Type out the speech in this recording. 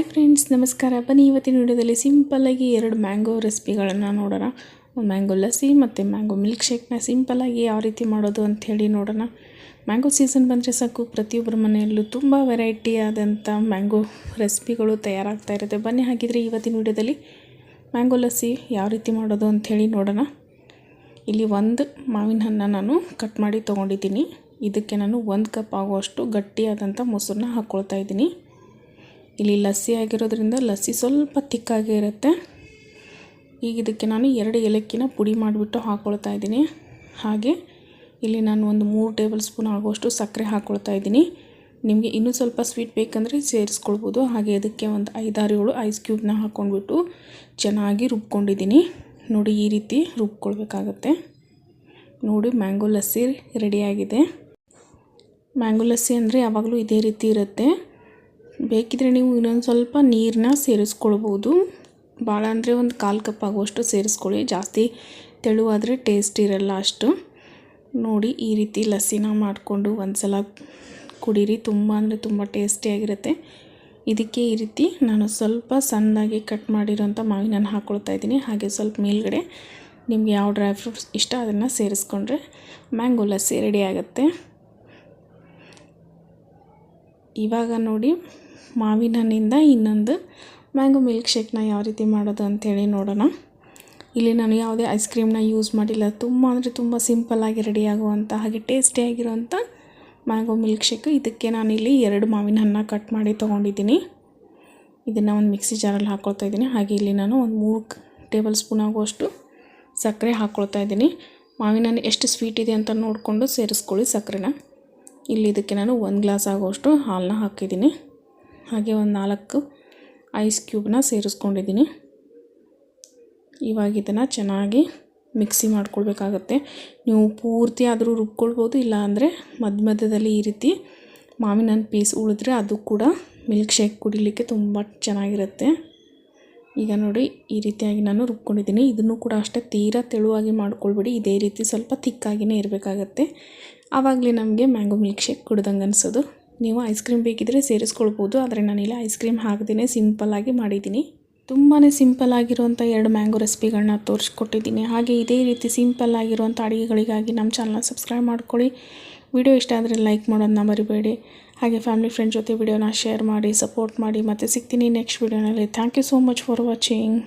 Hi friends, ನಮಸ್ಕಾರ. ಬನ್ನಿ, ಇವತ್ತಿನ ವಿಡಿಯೋದಲ್ಲಿ ಸಿಂಪಲ್ಲಾಗಿ ಎರಡು ಮ್ಯಾಂಗೋ ರೆಸಿಪಿಗಳನ್ನು ನೋಡೋಣ. ಒಂದು ಮ್ಯಾಂಗೋ ಲಸ್ಸಿ, ಮತ್ತು ಮ್ಯಾಂಗೋ ಮಿಲ್ಕ್ ಶೇಕ್ನ ಸಿಂಪಲ್ಲಾಗಿ ಯಾವ ರೀತಿ ಮಾಡೋದು ಅಂಥೇಳಿ ನೋಡೋಣ. ಮ್ಯಾಂಗೋ ಸೀಸನ್ ಬಂದರೆ ಸಾಕು, ಪ್ರತಿಯೊಬ್ಬರ ಮನೆಯಲ್ಲೂ ತುಂಬ ವೆರೈಟಿ ಆದಂಥ ಮ್ಯಾಂಗೋ ರೆಸಿಪಿಗಳು ತಯಾರಾಗ್ತಾ ಇರುತ್ತೆ. ಬನ್ನಿ, ಹಾಗಿದ್ರೆ ಇವತ್ತಿನ ವಿಡಿಯೋದಲ್ಲಿ ಮ್ಯಾಂಗೋ ಲಸ್ಸಿ ಯಾವ ರೀತಿ ಮಾಡೋದು ಅಂಥೇಳಿ ನೋಡೋಣ. ಇಲ್ಲಿ ಒಂದು ಮಾವಿನ ಹಣ್ಣ ನಾನು ಕಟ್ ಮಾಡಿ ತೊಗೊಂಡಿದ್ದೀನಿ. ಇದಕ್ಕೆ ನಾನು ಒಂದು ಕಪ್ ಆಗುವಷ್ಟು ಗಟ್ಟಿಯಾದಂಥ ಮೊಸರನ್ನ ಹಾಕ್ಕೊಳ್ತಾ ಇದ್ದೀನಿ. ಇಲ್ಲಿ ಲಸ್ಸಿ ಆಗಿರೋದ್ರಿಂದ ಲಸ್ಸಿ ಸ್ವಲ್ಪ ತಿಕ್ಕಾಗೇ ಇರುತ್ತೆ. ಈಗ ಇದಕ್ಕೆ ನಾನು ಎರಡು ಏಲಕ್ಕಿನ ಪುಡಿ ಮಾಡಿಬಿಟ್ಟು ಹಾಕ್ಕೊಳ್ತಾ ಇದ್ದೀನಿ. ಹಾಗೆ ಇಲ್ಲಿ ನಾನು ಒಂದು ಮೂರು ಟೇಬಲ್ ಸ್ಪೂನ್ ಆಗುವಷ್ಟು ಸಕ್ಕರೆ ಹಾಕ್ಕೊಳ್ತಾ ಇದ್ದೀನಿ. ನಿಮಗೆ ಇನ್ನೂ ಸ್ವಲ್ಪ ಸ್ವೀಟ್ ಬೇಕಂದರೆ ಸೇರಿಸ್ಕೊಳ್ಬೋದು. ಹಾಗೆ ಅದಕ್ಕೆ ಒಂದು ಐದಾರು ಏಳು ಐಸ್ ಕ್ಯೂಬ್ನ ಹಾಕ್ಕೊಂಡ್ಬಿಟ್ಟು ಚೆನ್ನಾಗಿ ರುಬ್ಕೊಂಡಿದ್ದೀನಿ. ನೋಡಿ ಈ ರೀತಿ ರುಬ್ಕೊಳ್ಬೇಕಾಗತ್ತೆ. ನೋಡಿ ಮ್ಯಾಂಗೋ ಲಸ್ಸಿ ರೆಡಿಯಾಗಿದೆ ಮ್ಯಾಂಗೋ ಲಸ್ಸಿ ಅಂದರೆ ಯಾವಾಗಲೂ ಇದೇ ರೀತಿ ಇರುತ್ತೆ. ಬೇಕಿದ್ರೆ ನೀವು ಇನ್ನೊಂದು ಸ್ವಲ್ಪ ನೀರನ್ನ ಸೇರಿಸ್ಕೊಳ್ಬೋದು. ಭಾಳ ಅಂದರೆ ಒಂದು ಕಾಲು ಕಪ್ ಆಗುವಷ್ಟು ಸೇರಿಸ್ಕೊಳ್ಳಿ. ಜಾಸ್ತಿ ತೆಳುವಾದರೆ ಟೇಸ್ಟ್ ಇರಲ್ಲ ಅಷ್ಟು. ನೋಡಿ, ಈ ರೀತಿ ಲಸ್ಸಿನ ಮಾಡಿಕೊಂಡು ಒಂದು ಸಲ ಕುಡೀರಿ. ತುಂಬ ಅಂದರೆ ತುಂಬ ಟೇಸ್ಟಿಯಾಗಿರುತ್ತೆ ಇದಕ್ಕೆ ಈ ರೀತಿ ನಾನು ಸ್ವಲ್ಪ ಸಣ್ಣದಾಗಿ ಕಟ್ ಮಾಡಿರೋಂಥ ಮಾವಿನ ಹಾಕ್ಕೊಳ್ತಾ ಇದ್ದೀನಿ. ಹಾಗೆ ಸ್ವಲ್ಪ ಮೇಲ್ಗಡೆ ನಿಮಗೆ ಯಾವ ಡ್ರೈ ಫ್ರೂಟ್ಸ್ ಇಷ್ಟ ಅದನ್ನು ಸೇರಿಸ್ಕೊಂಡ್ರೆ ಮ್ಯಾಂಗೋ ಲಸ್ಸಿ ರೆಡಿ ಆಗುತ್ತೆ. ಇವಾಗ ನೋಡಿ ಮಾವಿನ ಹಣ್ಣಿಂದ ಇನ್ನೊಂದು ಮ್ಯಾಂಗೋ ಮಿಲ್ಕ್ ಶೇಕ್ನ ಯಾವ ರೀತಿ ಮಾಡೋದು ಅಂಥೇಳಿ ನೋಡೋಣ. ಇಲ್ಲಿ ನಾನು ಯಾವುದೇ ಐಸ್ ಕ್ರೀಮ್ನ ಯೂಸ್ ಮಾಡಿಲ್ಲ. ತುಂಬ ಅಂದರೆ ತುಂಬ ಸಿಂಪಲ್ಲಾಗಿ ರೆಡಿ ಆಗುವಂಥ ಹಾಗೆ ಟೇಸ್ಟಿಯಾಗಿರುವಂಥ ಮ್ಯಾಂಗೋ ಮಿಲ್ಕ್ ಶೇಕ್. ಇದಕ್ಕೆ ನಾನು ಇಲ್ಲಿ ಎರಡು ಮಾವಿನ ಹಣ್ಣು ಕಟ್ ಮಾಡಿ ತೊಗೊಂಡಿದ್ದೀನಿ. ಇದನ್ನು ಒಂದು ಮಿಕ್ಸಿ ಜಾರಲ್ಲಿ ಹಾಕ್ಕೊಳ್ತಾ ಇದ್ದೀನಿ. ಹಾಗೆ ಇಲ್ಲಿ ನಾನು ಒಂದು ಮೂರು ಟೇಬಲ್ ಸ್ಪೂನ್ ಆಗುವಷ್ಟು ಸಕ್ಕರೆ ಹಾಕ್ಕೊಳ್ತಾ ಇದ್ದೀನಿ. ಮಾವಿನ ಹಣ್ಣು ಎಷ್ಟು ಸ್ವೀಟ್ ಇದೆ ಅಂತ ನೋಡಿಕೊಂಡು ಸೇರಿಸ್ಕೊಳ್ಳಿ ಸಕ್ಕರೆನ. ಇಲ್ಲಿ ಇದಕ್ಕೆ ನಾನು ಒಂದು ಗ್ಲಾಸ್ ಆಗೋಷ್ಟು ಹಾಲನ್ನ ಹಾಕಿದ್ದೀನಿ. ಹಾಗೆ ಒಂದು ನಾಲ್ಕು ಐಸ್ ಕ್ಯೂಬ್ನ ಸೇರಿಸ್ಕೊಂಡಿದ್ದೀನಿ. ಇವಾಗ ಇದನ್ನು ಚೆನ್ನಾಗಿ ಮಿಕ್ಸಿ ಮಾಡ್ಕೊಳ್ಬೇಕಾಗತ್ತೆ. ನೀವು ಪೂರ್ತಿ ಆದರೂ ರುಬ್ಕೊಳ್ಬೋದು, ಇಲ್ಲ ಅಂದರೆ ಮಧ್ಯ ಮಧ್ಯದಲ್ಲಿ ಈ ರೀತಿ ಮಾವಿನ ಪೀಸ್ ಉಳಿದ್ರೆ ಅದು ಕೂಡ ಮಿಲ್ಕ್ ಶೇಕ್ ಕುಡಿಲಿಕ್ಕೆ ತುಂಬ ಚೆನ್ನಾಗಿರುತ್ತೆ. ಈಗ ನೋಡಿ ಈ ರೀತಿಯಾಗಿ ನಾನು ರುಬ್ಕೊಂಡಿದ್ದೀನಿ. ಇದನ್ನು ಕೂಡ ಅಷ್ಟೇ ತೀರಾ ತೆಳುವಾಗಿ ಮಾಡ್ಕೊಳ್ಬೇಡಿ. ಇದೇ ರೀತಿ ಸ್ವಲ್ಪ ತಿಕ್ಕಾಗಿಯೇ ಇರಬೇಕಾಗತ್ತೆ. ಆವಾಗಲೇ ನಮಗೆ ಮ್ಯಾಂಗೋ ಮಿಲ್ಕ್ ಶೇಕ್ ಕುಡ್ದಂಗೆ ಅನಿಸೋದು. ನೀವು ಐಸ್ ಕ್ರೀಮ್ ಬೇಕಿದ್ದರೆ ಸೇರಿಸ್ಕೊಳ್ಬೋದು. ಆದರೆ ನಾನಿಲ್ಲ ಐಸ್ ಕ್ರೀಮ್ ಹಾಕ್ದೇ ಸಿಂಪಲ್ಲಾಗಿ ಮಾಡಿದ್ದೀನಿ. ತುಂಬಾ ಸಿಂಪಲ್ ಆಗಿರುವಂಥ ಎರಡು ಮ್ಯಾಂಗೋ ರೆಸಿಪಿಗಳನ್ನ ತೋರಿಸ್ಕೊಟ್ಟಿದ್ದೀನಿ. ಹಾಗೆ ಇದೇ ರೀತಿ ಸಿಂಪಲ್ ಆಗಿರುವಂಥ ಅಡುಗೆಗಳಿಗಾಗಿ ನಮ್ಮ ಚಾನಲ್ನ ಸಬ್ಸ್ಕ್ರೈಬ್ ಮಾಡ್ಕೊಳ್ಳಿ. ವಿಡಿಯೋ ಇಷ್ಟ ಆದರೆ ಲೈಕ್ ಮಾಡೋದನ್ನ ಮರಿಬೇಡಿ. ಹಾಗೆ ಫ್ಯಾಮಿಲಿ ಫ್ರೆಂಡ್ ಜೊತೆ ವಿಡಿಯೋನ ಶೇರ್ ಮಾಡಿ ಸಪೋರ್ಟ್ ಮಾಡಿ ಮತ್ತು ಸಿಗ್ತೀನಿ ನೆಕ್ಸ್ಟ್ ವಿಡಿಯೋನಲ್ಲಿ thank you so much for watching